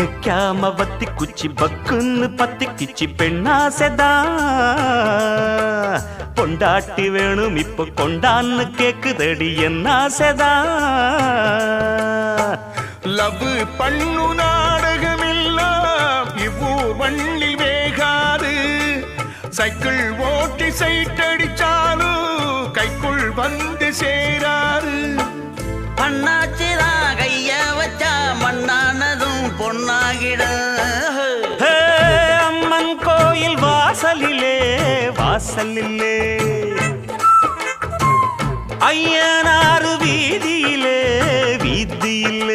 வைக்காம வத்தி குச்சி பக்குன்னு பத்தி கிச்சி பெண்ணாசைதான் பொண்டாட்டி வேணும் இப்ப கொண்டான்னு கேக்குதடி என்ன ஆசைதான் லவ் பண்ணு நாடகம் எல்லாம் இவ்வூர் மண்ணில் வேகாது. சைக்கிள் ஓட்டி சைட்டடிச்சாலும் கைக்குள் வந்து சேராது. பண்ணாச்சுதான் பொன்னாகிட. அம்மன் கோயில் வாசலிலே வாசலிலே. ஐயனாறு வீதியிலே வீதியிலே.